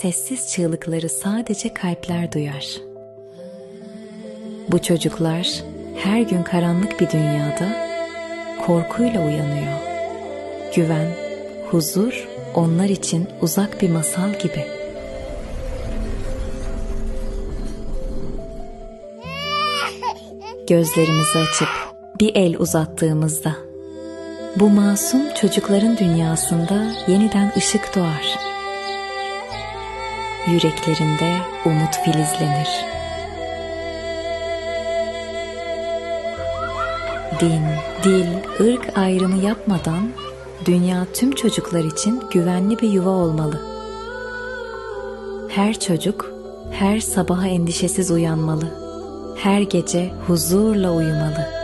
sessiz çığlıkları sadece kalpler duyar. Bu çocuklar her gün karanlık bir dünyada korkuyla uyanıyor. Güven, huzur onlar için uzak bir masal gibi. Gözlerimizi açıp bir el uzattığımızda bu masum çocukların dünyasında yeniden ışık doğar. Yüreklerinde umut filizlenir. Din, dil, ırk ayrımı yapmadan dünya tüm çocuklar için güvenli bir yuva olmalı. Her çocuk her sabaha endişesiz uyanmalı. Her gece huzurla uyumalı.